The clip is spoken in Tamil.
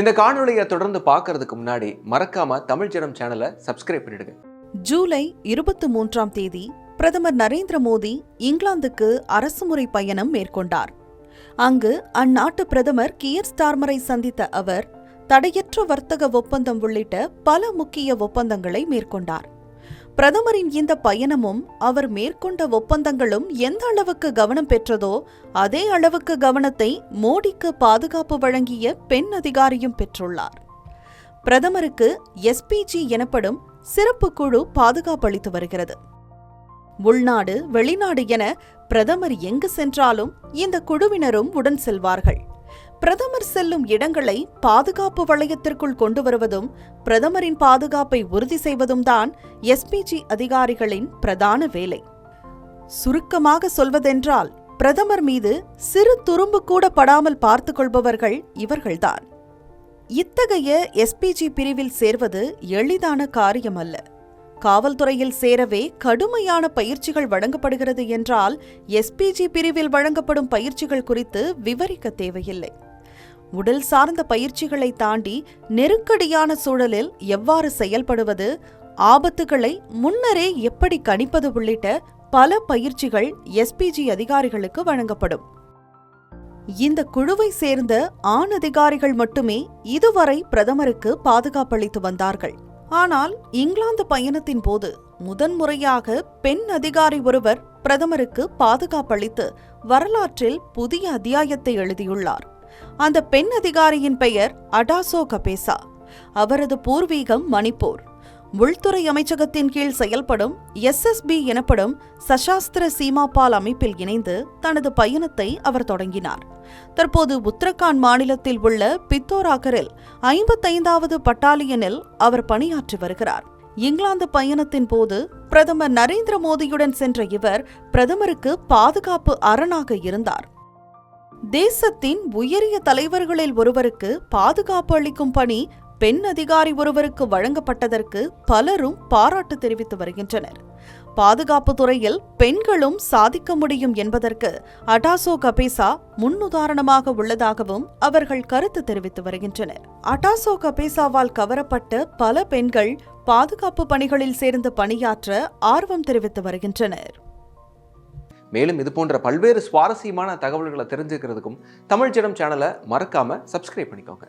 இந்த காணொலியை தொடர்ந்து பார்க்கறதுக்கு முன்னாடி மறக்காம தமிழ் ஜனம் சேனலை சப்ஸ்கிரைப் பண்ணிடுங்க. ஜூலை இருபத்தி மூன்றாம் தேதி பிரதமர் நரேந்திர மோடி இங்கிலாந்துக்கு அரசுமுறை பயணம் மேற்கொண்டார். அங்கு அந்நாட்டு பிரதமர் கியர் ஸ்டார்மரை சந்தித்த அவர் தடையற்ற வர்த்தக ஒப்பந்தம் உள்ளிட்ட பல முக்கிய ஒப்பந்தங்களை மேற்கொண்டார். பிரதமரின் இந்த பயணமும் அவர் மேற்கொண்ட ஒப்பந்தங்களும் எந்த அளவுக்கு கவனம் பெற்றதோ அதே அளவுக்கு கவனத்தை மோடிக்கு பாதுகாப்பு வழங்கிய பெண் அதிகாரியும் பெற்றுள்ளார். பிரதமருக்கு எஸ்பிஜி எனப்படும் சிறப்பு குழு பாதுகாப்பு அளித்து வருகிறது. உள்நாடு வெளிநாடு என பிரதமர் எங்கு சென்றாலும் இந்த குழுவினரும் உடன் செல்வார்கள். பிரதமர் செல்லும் இடங்களை பாதுகாப்பு வளையத்திற்குள் கொண்டு வருவதும் பிரதமரின் பாதுகாப்பை உறுதி செய்வதும் தான் எஸ்பிஜி அதிகாரிகளின் பிரதான வேலை. சுருக்கமாக சொல்வதென்றால் பிரதமர் மீது சிறு துரும்பு கூட படாமல் பார்த்துக் கொள்பவர்கள் இவர்கள்தான். இத்தகைய எஸ்பிஜி பிரிவில் சேர்வது எளிதான காரியமல்ல. காவல்துறையில் சேரவே கடுமையான பயிற்சிகள் வழங்கப்படுகிறது என்றால் எஸ்பிஜி பிரிவில் வழங்கப்படும் பயிற்சிகள் குறித்து விவரிக்க தேவையில்லை. உடல் சார்ந்த பயிற்சிகளை தாண்டி நெருக்கடியான சூழலில் எவ்வாறு செயல்படுவது ஆபத்துகளை முன்னரே எப்படி கணிப்பது உள்ளிட்ட பல பயிற்சிகள் எஸ்பிஜி அதிகாரிகளுக்கு வழங்கப்படும். இந்த குழுவை சேர்ந்த ஆண் அதிகாரிகள் மட்டுமே இதுவரை பிரதமருக்கு பாதுகாப்பளித்து வந்தார்கள். ஆனால் இங்கிலாந்து பயணத்தின் போது முதன்முறையாக பெண் அதிகாரி ஒருவர் பிரதமருக்கு பாதுகாப்பளித்து வரலாற்றில் புதிய அத்தியாயத்தை எழுதியுள்ளார். அந்த பெண் அதிகாரியின் பெயர் அடாசோ கபேசா. அவரது பூர்வீகம் மணிப்பூர். உள்துறை அமைச்சகத்தின் கீழ் செயல்படும் எஸ்எஸ்பி எனப்படும் சசாஸ்திர சீமாபால் அமைப்பில் இணைந்து தனது பயணத்தை அவர் தொடங்கினார். தற்போது உத்தரகாண்ட் மாநிலத்தில் உள்ள பித்தோராகரில் ஐம்பத்தைந்தாவது பட்டாலியனில் அவர் பணியாற்றி வருகிறார். இங்கிலாந்து பயணத்தின் போது பிரதமர் நரேந்திர மோடியுடன் சென்ற இவர் பிரதமருக்கு பாதுகாப்பு அரணாக இருந்தார். தேசத்தின் உயரிய தலைவர்களில் ஒருவருக்கு பாதுகாப்பு அளிக்கும் பணி பெண் அதிகாரி ஒருவருக்கு வழங்கப்பட்டதற்கு பலரும் பாராட்டு தெரிவித்து வருகின்றனர். பாதுகாப்பு துறையில் பெண்களும் சாதிக்க முடியும் என்பதற்கு அட்டாசோ கபேசா முன்னுதாரணமாக உள்ளதாகவும் அவர்கள் கருத்து தெரிவித்து வருகின்றனர். அட்டாசோ கபேசாவால் கவரப்பட்ட பல பெண்கள் பாதுகாப்பு பணிகளில் சேர்ந்து பணியாற்ற ஆர்வம் தெரிவித்து வருகின்றனர். மேலும் இது போன்ற பல்வேறு சுவாரஸ்யமான தகவல்களை தெரிஞ்சுக்கிறதுக்கும் தமிழ் ஜனம் சேனலை மறக்காம சப்ஸ்கிரைப் பண்ணிக்கோங்க.